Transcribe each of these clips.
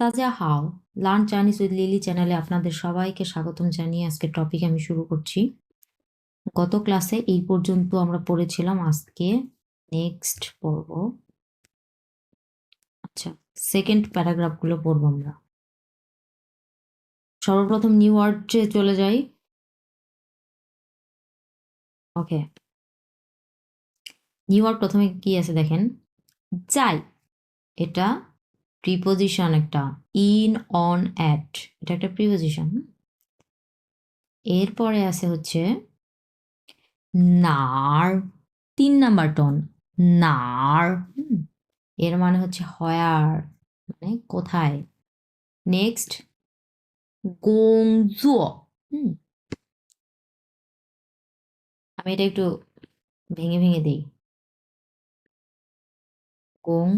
তাজা হাও, learn Chinese with Lily চ্যানেলে আপনাদের সবাইকে স্বাগতম জানিয়ে আজকে টপিক আমি শুরু করছি। গত ক্লাসে এই পর্যন্ত আমরা পড়েছিলাম আজকে নেক্সট পড়ব আচ্ছা সেকেন্ড প্যারাগ্রাফগুলো পড়ব আমরা। সর্বপ্রথম নিউ ওয়ার্ডে চলে যাই। ওকে। নিউ ওয়ার্ড প্রথমে কি আছে দেখেন? যাই, এটা প্রিপোজিশন একটা ইন অন অ্যাট এটা একটা প্রিপোজিশন এরপরে আছে হচ্ছে নার তিন নাম্বার টন নার এর মানে হচ্ছে হয়ার মানে কোথায়? নেক্সট হুম? আমি এটা একটু ভেঙে ভেঙে দিই। গোং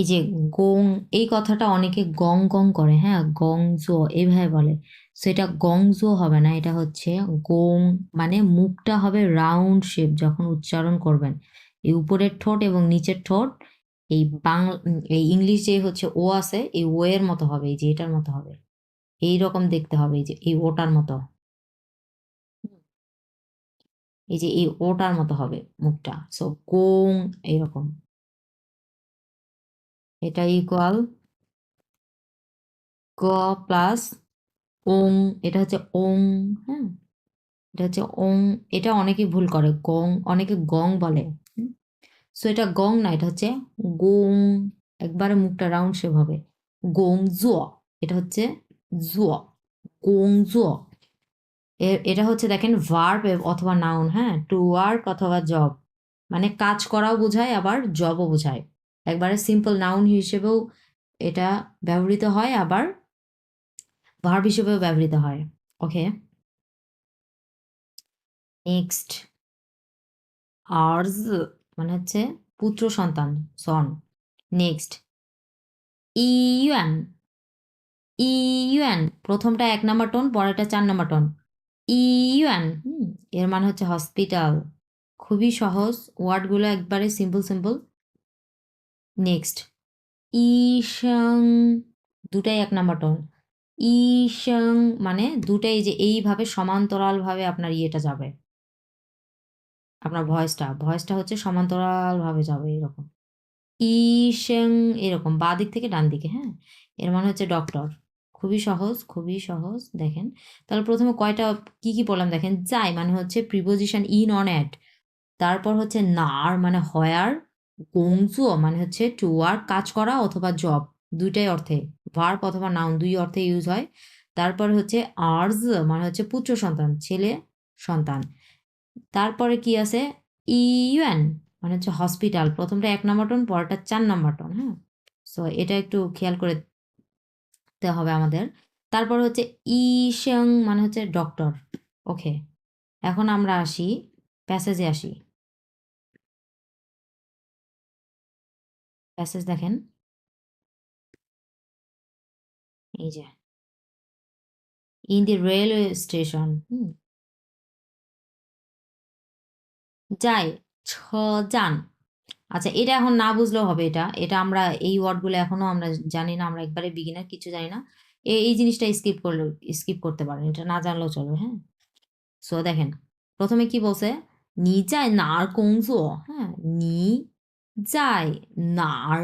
এই যে গং, এই কথাটা অনেকে গং গং করে হ্যাঁ? গংজো এভাবে বলে। সো এটা গংজো হবে না, এটা হচ্ছে গং মানে মুখটা হবে রাউন্ড শেপ যখন উচ্চারণ করবেন। এই উপরের ঠোঁট এবং নিচের ঠোঁট, এই বাংলা এই ইংলিশ যে হচ্ছে ও আছে, এই ও এর মতো হবে, এই যে এটার মতো হবে। এই রকম দেখতে হবে, এই যে এই ওটার মতো। এই যে এই ওটার মতো হবে মুখটা। সো গোং এইরকম। এটা ইকুয়াল গ প্লাস ওং, এটা হচ্ছে ওং হ্যাঁ? এটা হচ্ছে ওং, এটা অনেকে ভুল করে, গং, অনেকে গং বলে। সো এটা গং না, এটা হচ্ছে গোং। একবারে মুখটা রাউন্ড শেপ হবে। গোং জুয়, এটা হচ্ছে জুয়, গোং জুয়। এটা হচ্ছে দেখেন ভার্ব অথবা নাউন হ্যাঁ? টু ওয়ার্ক অথবা জব মানে কাজ করাও বোঝায়, আবার জবও বোঝায়। একবারে সিম্পল নাউন হিসেবেও এটা ব্যবহৃত হয়, আবার ভার্ব হিসেবেও ব্যবহৃত হয়। ওকে নেক্সট আর্জ মানে হচ্ছে পুত্র সন্তান সন নেক্সট ইউএন ইউএন প্রথমটা এক নাম্বার টোন পরেরটা চার নাম্বার টোন ইউএন এর মানে হচ্ছে হসপিটাল খুবই সহজ ওয়ার্ডগুলো একবারে সিম্পল সিম্পল নেক্সট ইশং দুটাই এক নাম্বার টোন ইশং মানে দুটাই যে এইভাবে সমান্তরালভাবে আপনার ইয়েটা যাবে। আপনার ভয়েসটা ভয়েসটা হচ্ছে সমান্তরালভাবে যাবে এরকম। ইশং এরকম বা দিক থেকে ডান দিকে হ্যাঁ? এর মানে হচ্ছে ডক্টর খুবই সহজ খুবই সহজ, দেখেন। তাহলে প্রথমে কয়টা, কি কি পড়লাম দেখেন? যাই মানে হচ্ছে প্রিপোজিশন ইন অন অ্যাট তারপর হচ্ছে নার মানে হয়ার। গংজুও মানে হচ্ছে টু ওয়ার্ক কাজ করা অথবা জব দুইটাই অর্থে। ভার্ব অথবা নাউন দুই অর্থে ইউজ হয়। তারপর হচ্ছে আর্জ মানে হচ্ছে পুত্র সন্তান, ছেলে সন্তান। তারপরে কি আছে? ইউএন মানে হচ্ছে হসপিটাল প্রথমটা এক নম্বর টন পরেরটা চার নম্বর টন হ্যাঁ? সো এটা একটু খেয়াল করে দিতে হবে আমাদের। তারপর হচ্ছে ইশং মানে হচ্ছে ডক্টর ওকে এখন আমরা আসি প্যাসেজে আসি। প্যাসেজ দেখেন। এই যে। ইন দি রেলওয়ে স্টেশন যাই, ছ যান। আচ্ছা এটা এখন না বুঝলেও হবে এটা। এটা আমরা, এই ওয়ার্ডগুলো এখনও আমরা জানি না, আমরা একবারে বিগিনার কিছু জানি না। এই জিনিসটা স্কিপ করলে স্কিপ করতে পারেন। এটা না জানলেও চলবে হ্যাঁ। সো দেখেন, প্রথমে কি বলছে? নি যায় নার কংজো হ্যাঁ। নি যায় নার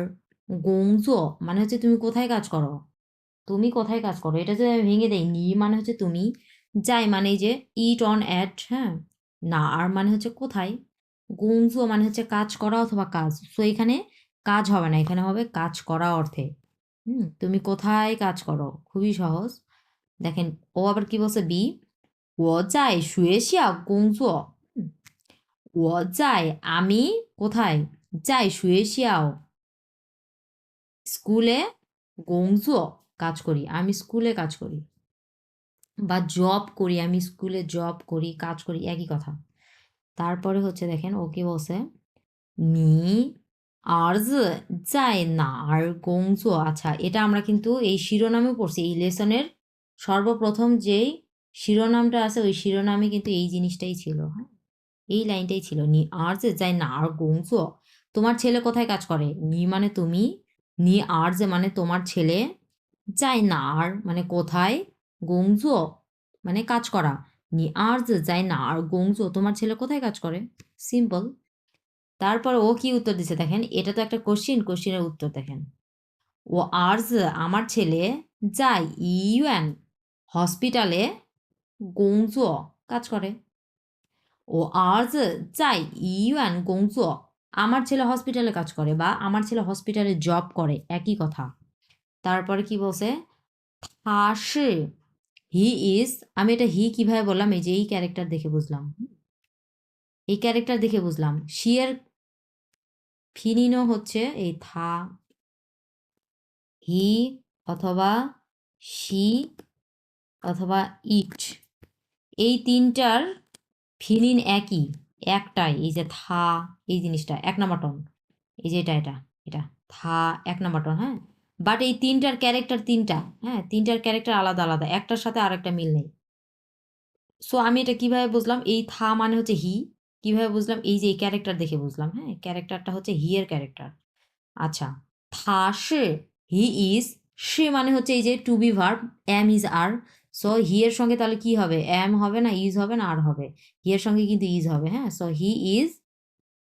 গংজো মানে হচ্ছে তুমি কোথায় কাজ করো? তুমি কোথায় কাজ করো? এটা যদি আমি ভেঙে দেই, নি মানে হচ্ছে তুমি। যাই মানে যে ইট অন অ্যাট হ্যাঁ? না, আর মানে হচ্ছে কোথায়? গুংজু মানে হচ্ছে কাজ করা অথবা কাজ। সো এখানে কাজ হবে না, এখানে হবে কাজ করা অর্থে। হুম, তুমি কোথায় কাজ করো? খুবই সহজ। দেখেন, ও আবার কি বলছে? বি ও যাই শুয়ে শিয়া গুংজু ও যাই আমি কোথায় যাই শুয়ে শিয়াও স্কুলে গংজু কাজ করি, আমি স্কুলে কাজ করি বা জব করি, আমি স্কুলে জব করি, কাজ করি, একই কথা। তারপরে হচ্ছে দেখেন, ও কি বলছে? নি আর্জ যাই না, আর গংজো আচ্ছা এটা আমরা কিন্তু এই শিরোনামে পড়ছি, এই লেসনের সর্বপ্রথম যেই শিরোনামটা আছে, ওই শিরোনামে কিন্তু এই জিনিসটাই ছিল হ্যাঁ? এই লাইনটাই ছিল নি আর্জ যাই না, আর গংজো তোমার ছেলে কোথায় কাজ করে? নি মানে তুমি? নি আর যে মানে তোমার ছেলে? যাই না আর মানে কোথায়? গংজো? মানে কাজ করা। নি আর যে যাই না আর গংজো, তোমার ছেলে কোথায় কাজ করে? সিম্পল তারপর ও কি উত্তর দিছে দেখেন? এটা তো একটা কোশ্চিন কোশ্চিনের উত্তর দেখেন। ও আর্জ আমার ছেলে যাই ইউএন হসপিটালে গংজো কাজ করে। ও আর্জ যাই ইউএন গংজো আমার ছেলে হসপিটালে কাজ করে বা আমার ছেলে হসপিটালে জব করে, একই কথা। তারপরে কি বলছে? হাসি। হি ইজ আমি এটা হি কীভাবে বললাম? এই যে এই ক্যারেক্টার দেখে বুঝলাম। এই ক্যারেক্টার দেখে বুঝলাম। শিয়ের ফিনিনো হচ্ছে এই থা, হি অথবা শি অথবা ইট এই তিনটার ফিনিন একই। একটাই এই যে থা, এই জিনিসটা, এক নম্বর টন এই যে এটা এটা এটা, থা, এক নম্বর টন হ্যাঁ? বাট এই তিনটার ক্যারেক্টার তিনটা হ্যাঁ? তিনটার ক্যারেক্টার আলাদা আলাদা, একটার সাথে আরেকটা মিল নেই। সো আমি এটা কীভাবে বুঝলাম? এই থা মানে হচ্ছে হি কীভাবে বুঝলাম? এই যে এই ক্যারেক্টার দেখে বুঝলাম হ্যাঁ? ক্যারেক্টারটা হচ্ছে হি এর ক্যারেক্টার আচ্ছা থা সে হি ইজ সে মানে হচ্ছে এই যে to be verb am is are so he এর সঙ্গে তাহলে কি হবে? এম হবে না ইজ হবে না আর হবে? হি এর সঙ্গে কিন্তু ইজ হবে হ্যাঁ? সো হি ইজ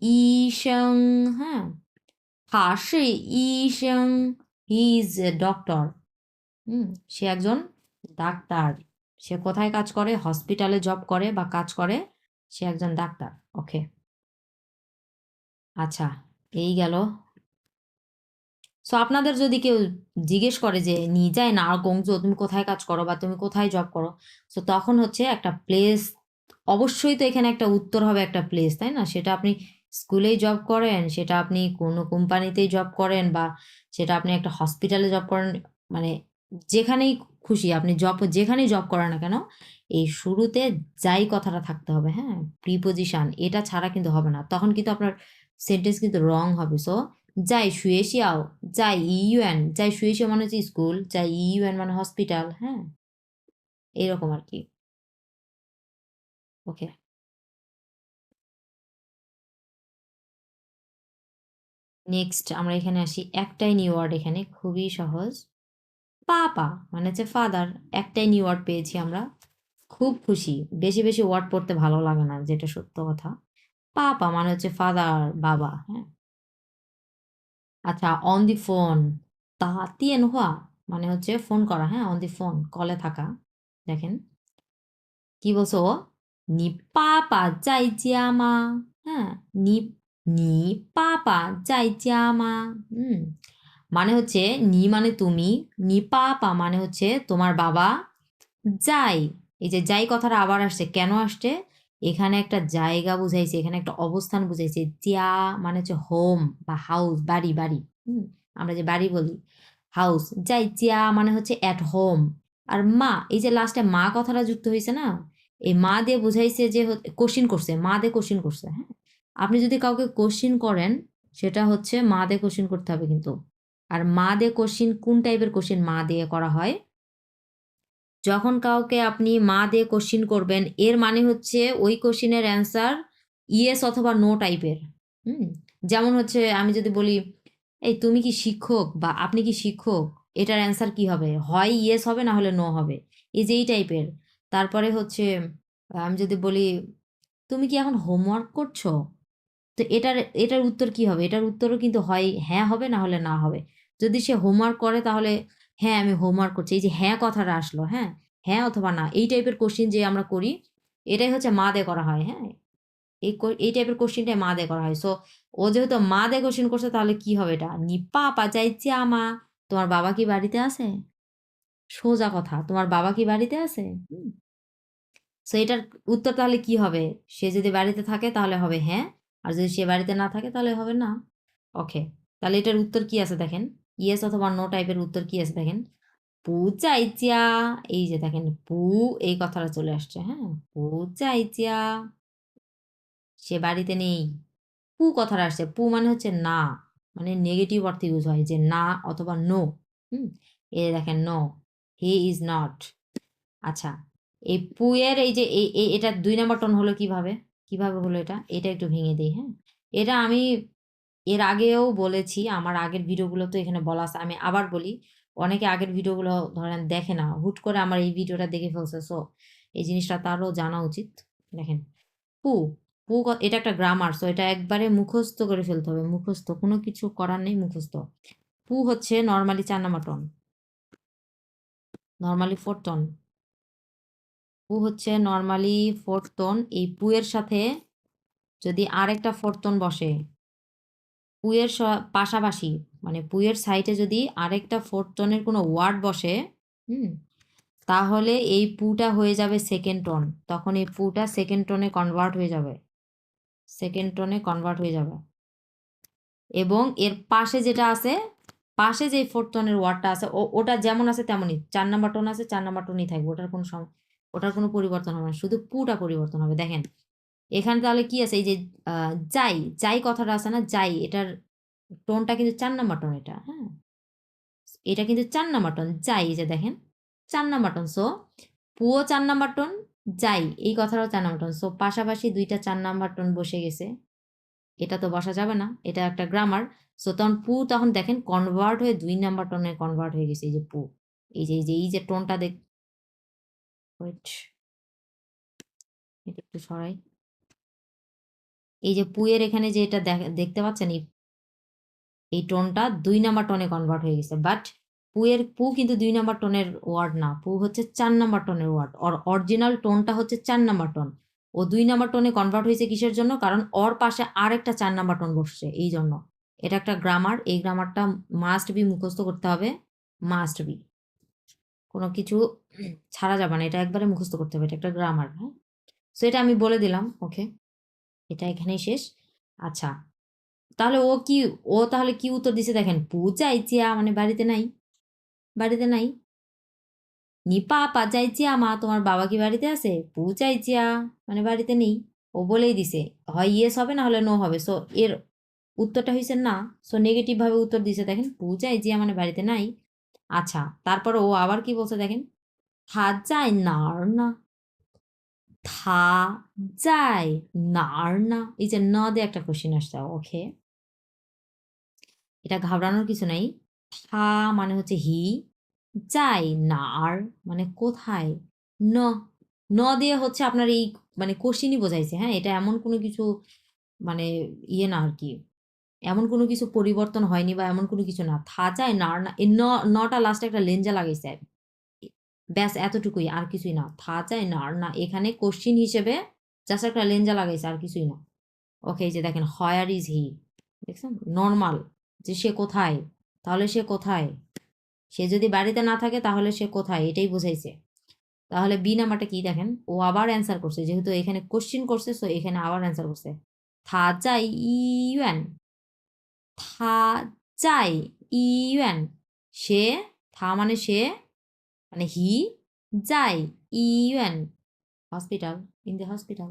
ইশং হ্যাঁ? থা সে ইশং হি ইজ ডক্টর হুম, সে একজন ডাক্তার। সে কোথায় কাজ করে? হসপিটালে জব করে বা কাজ করে, সে একজন ডাক্তার। ওকে আচ্ছা এই গেল। সো আপনাদের যদি কেউ জিজ্ঞেস করে যে নিজায় না গংজো, তুমি কোথায় কাজ করো বা তুমি কোথায় জব করো? সো তখন হচ্ছে একটা প্লেস অবশ্যই তো এখানে একটা উত্তর হবে একটা প্লেস তাই না? সেটা আপনি স্কুলেই জব করেন, সেটা আপনি কোনো কোম্পানিতেই জব করেন বা সেটা আপনি একটা হসপিটালে জব করেন মানে যেখানেই খুশি, আপনি জব যেখানেই জব করেন না কেন, এই শুরুতে যাই কথাটা থাকতে হবে হ্যাঁ? প্রিপোজিশন এটা ছাড়া কিন্তু হবে না। তখন কিন্তু আপনার সেন্টেন্স কিন্তু রং হবে। সো যাই শুয়ে শিয়াও যাই ইউএন যাই শুয়ে শিয়া মানে হচ্ছে স্কুল যাই ইউএন মানে হসপিটাল হ্যাঁ? এরকম আর কি। ওকে নেক্সট আমরা এখানে আসি। একটাই নিউ ওয়ার্ড এখানে, খুবই সহজ। পাপা মানে হচ্ছে ফাদার একটাই নিউ ওয়ার্ড পেয়েছি আমরা। খুব খুশি। বেশি বেশি ওয়ার্ড পড়তে ভালো লাগে না, যেটা সত্য কথা। পাপা মানে হচ্ছে ফাদার বাবা হ্যাঁ? আচ্ছা অন দি ফোন তা তিয়েন হওয়া মানে হচ্ছে ফোন করা হ্যাঁ? অন দি ফোন কলে থাকা। দেখেন। কি বলছো নি পাপা যাই জিয়ামা হ্যাঁ? নি নি পাপা যাই জিয়ামা হুম। মানে হচ্ছে নি মানে তুমি নি পাপা মানে হচ্ছে তোমার বাবা। যাই। এই যে যাই কথাটা আবার আসছে, কেন আসছে? এখানে একটা জায়গা বুঝাইছে, এখানে একটা অবস্থান বুঝাইছে, জিয়া মানে হচ্ছে হোম বা হাউস বাড়ি বাড়ি, হুম? আমরা যে বাড়ি বলি হাউস যাই, জিয়া মানে হচ্ছে অ্যাট হোম আর মা, এই যে লাস্টে মা কথাটা যুক্ত হয়েছে না? এই মা দিয়ে বুঝাইছে যে কোশ্চিন করছে, মা দিয়ে কোশ্চিন করছে হ্যাঁ? আপনি যদি কাউকে কোশ্চিন করেন, সেটা হচ্ছে মা দিয়ে কোশ্চিন করতে হবে কিন্তু। আর মা দিয়ে কোশ্চিন কোন টাইপের কোশ্চিন মা দিয়ে করা হয়? যখন কাউকে আপনি মা দিয়ে কোশ্চিন করবেন, এর মানে হচ্ছে ওই কোশ্চিনের অ্যান্সার ইয়েস অথবা নো টাইপের হুম? যেমন হচ্ছে আমি যদি বলি, এই তুমি কি শিক্ষক বা আপনি কি শিক্ষক? এটার অ্যান্সার কি হবে? হয় ইয়েস হবে না হলে নো হবে? এই যে এই টাইপের তারপরে হচ্ছে আমি যদি বলি, তুমি কি এখন হোমওয়ার্ক করছ? তো এটার এটার উত্তর কি হবে? এটার উত্তরও কিন্তু হয় হ্যাঁ হবে না হলে না হবে। যদি সে হোমওয়ার্ক করে তাহলে হ্যাঁ আমি হোমওয়ার্ক করছি। এই যে হ্যাঁ কথাটা আসলো হ্যাঁ? হ্যাঁ অথবা না এই টাইপের কোশ্চিন যে আমরা করি এটাই হচ্ছে মা দিয়ে করা হয় হ্যাঁ? এই এই টাইপের কোশ্চিনটাই মা দিয়ে করা হয়। সো ও যেহেতু মা দিয়ে কোশ্চিন করছে তাহলে কি হবে এটা? নিপা পাচাইছি আমা তোমার বাবা কি বাড়িতে আছে? সোজা কথা তোমার বাবা কি বাড়িতে আছে? সো এটার উত্তর তাহলে কি হবে? সে যদি বাড়িতে থাকে তাহলে হবে হ্যাঁ। আর যদি সে বাড়িতে না থাকে তাহলে হবে না। ওকে তাহলে এটার উত্তর কি আছে দেখেন? ইয়েস অথবা নো টাইপের উত্তর কি আছে দেখেন? পু চাইচিয়া এই যে দেখেন, পু এই কথাটা চলে আসছে হ্যাঁ? পু চাইচিয়া সে বাড়িতে নেই। পু কথাটা আসছে, পু মানে হচ্ছে না। মানে নেগেটিভ অর্থে ইউজ হয় যে না অথবা নো হুম? এ দেখেন নো হি ইজ নট আচ্ছা এই পুয়ের এই যে এটা দুই নম্বর টন হলো কীভাবে? কীভাবে হলো এটা? এটা একটু ভেঙে দিই হ্যাঁ? এটা আমি এর আগেও বলেছি, আমার আগের ভিডিওগুলো তো এখানে বলা আছে। আমি আবার বলি, অনেকে আগের ভিডিওগুলো ধরেন দেখে না, হুট করে আমার এই ভিডিওটা দেখে ফেলছে। সো, এই জিনিসটা তারও জানা উচিত। দেখেন, পু পু এটা একটা গ্রামার সো এটা একবারে মুখস্থ করে ফেলতে হবে। মুখস্থ, কোনো কিছু করার নেই, মুখস্থ। পু হচ্ছে নর্মালি চার number tone normally four tone পু হচ্ছে নর্মালি ফোর টন এই পুয়ের সাথে যদি আরেকটা ফোর টন বসে পুয়ের পাশাপাশি মানে পুয়ের সাইডে যদি আরেকটা ফোর টনের কোনো ওয়ার্ড বসে, হুম, তাহলে এই পুটা হয়ে যাবে সেকেন্ড টন তখন এই পুটা সেকেন্ড টনে কনভার্ট হয়ে যাবে। সেকেন্ড টনে কনভার্ট হয়ে যাবে। এবং এর পাশে যেটা আছে, পাশে যে ফোর্থ টনের ওয়ার্ডটা আছে, ও, ওটা যেমন আছে তেমনই, চার নাম্বার টন আছে, চার নাম্বার টনই থাকবে, ওটার কোনো ওটার কোনো পরিবর্তন হবে না, শুধু পুটা পরিবর্তন হবে, দেখেন। এখানে তাহলে কি আছে? এই যে যাই যাই কথাটা আছে না? যাই, এটার টোনটা কিন্তু চার নাম্বার টোন এটা হ্যাঁ? এটা কিন্তু চার নাম্বার টোন, যাই যে দেখেন, চার নাম্বার টোন। সো পুও চার নাম্বার যাই, এই কথাটাও চার নাম্বার টোন। সো পাশাপাশি দুইটা চার নাম্বার বসে গেছে। এটা তো বসা যাবে না, এটা একটা গ্রামার সো তখন পু তখন দেখেন কনভার্ট হয়ে দুই নাম্বার টোনে কনভার্ট হয়ে গেছে, এই যে পু। এই যে এই যে এই যে টোনটা দেখ ওয়েট এটা একটু সরাই। এই যে পুয়ের এখানে যে এটা দেখ- দেখতে পাচ্ছেন? এই টোনটা দুই নাম্বার টোনে কনভার্ট হয়ে গেছে। বাট পুয়ের পু কিন্তু দুই নাম্বার টোনের ওয়ার্ড না। পু হচ্ছে চার নাম্বার টোনের ওয়ার্ড ওর অরিজিনাল টোনটা হচ্ছে চার নাম্বার টোন। ও দুই নাম্বার টোনে কনভার্ট হয়েছে কিসের জন্য? কারণ ওর পাশে আরেকটা চার নাম্বার টোন বসছে। এই জন্য। এটা একটা গ্রামার এই গ্রামারটা মাস্ট বি মুখস্থ করতে হবে। মাস্ট বি কোনো কিছু ছাড়া যাবে না। এটা একবারে মুখস্থ করতে হবে। এটা একটা গ্রামার হ্যাঁ? সো এটা আমি বলে দিলাম। ওকে এটা এখানেই শেষ। আচ্ছা তাহলে ও কি, ও তাহলে কি উত্তর দিছে দেখেন? পূজা ইচিয়া মানে বাড়িতে নাই। বাড়িতে নাই। নি পাপা যাইচিয়া মা তোমার বাবা কি বাড়িতে আছে? পূজা ইচিয়া মানে বাড়িতে নেই। ও বলেই দিছে, হয় ইয়েস হবে না হলে নো হবে। সো এর উত্তরটা হয়েছে না। সো নেগেটিভভাবে উত্তর দিছে দেখেন পূজা ইচিয়া মানে বাড়িতে নাই। আচ্ছা তারপর ও আবার কি বলছে দেখেন? যায় নার না। থা যায় নার না এই যে ন দিয়ে একটা কোশ্চেন আসছে ওকে এটা ঘাবড়ানোর কিছু নাই। থা মানে হচ্ছে হি। যাই নার মানে কোথায়? ন। ন দিয়ে হচ্ছে আপনার এই মানে কোশ্চিনই বোঝাইছে হ্যাঁ? এটা এমন কোনো কিছু মানে ইয়ে না আর কি। এমন কোনো কিছু পরিবর্তন হয়নি বা এমন কোনো কিছু না। থা যায় না, এই নটা লাস্টে একটা লেঞ্জা লাগাইছে। ব্যাস, এতটুকুই, আর কিছুই না। থা চাই না, আর না, এখানে কোশ্চিন হিসেবে জাস্ট একটা লেঞ্জা লাগাইছে, আর কিছুই না। ওকে যে দেখেন হয়ার ইজ হি দেখছেন? নর্মাল যে সে কোথায়? তাহলে সে কোথায়? সে যদি বাড়িতে না থাকে, তাহলে সে কোথায়? এটাই বুঝাইছে। তাহলে বি নাম্বারটা কি দেখেন? ও আবার অ্যান্সার করছে, যেহেতু এখানে কোশ্চিন করছে সো এখানে আবার অ্যান্সার করছে। থা চাই ইউএন থা চাই ইউএন সে, থা মানে সে মানে হি যাই in hospital in the hospital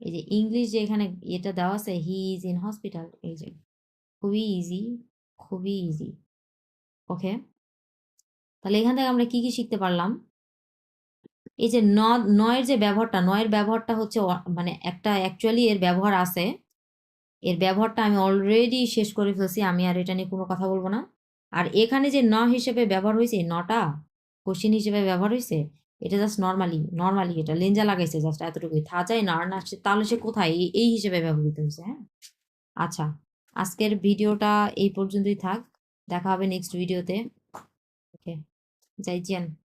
এই যে ইংলিশ যে এখানে এটা দেওয়া আছে হি ইজ ইন হসপিটাল এই যে খুবই ইজি খুবই ইজি ওকে তাহলে এখান থেকে আমরা কি কি শিখতে পারলাম? এই যে নয়ের যে ব্যবহারটা, নয়ের ব্যবহারটা হচ্ছে মানে একটা অ্যাকচুয়ালি এর ব্যবহার আছে। এর ব্যবহারটা আমি অলরেডি শেষ করে ফেলছি, আমি আর এটা নিয়ে কোনো কথা বলব না। আর এখানে যে ন হিসেবে ব্যবহার হয়েছে নটা কোশ্চিন হিসেবে ব্যবহার হয়েছে, এটা জাস্ট নর্মালি নর্মালি এটা লেঞ্জা লাগাইছে জাস্ট এতটুকুই। থা যায় না, আর না তাহলে সে কোথায়? এই- এই হিসেবে ব্যবহৃত হয়েছে হ্যাঁ? আচ্ছা আজকের ভিডিওটা এই পর্যন্তই থাক। দেখা হবে নেক্সট ভিডিওতে ওকে যাই জিয়ান।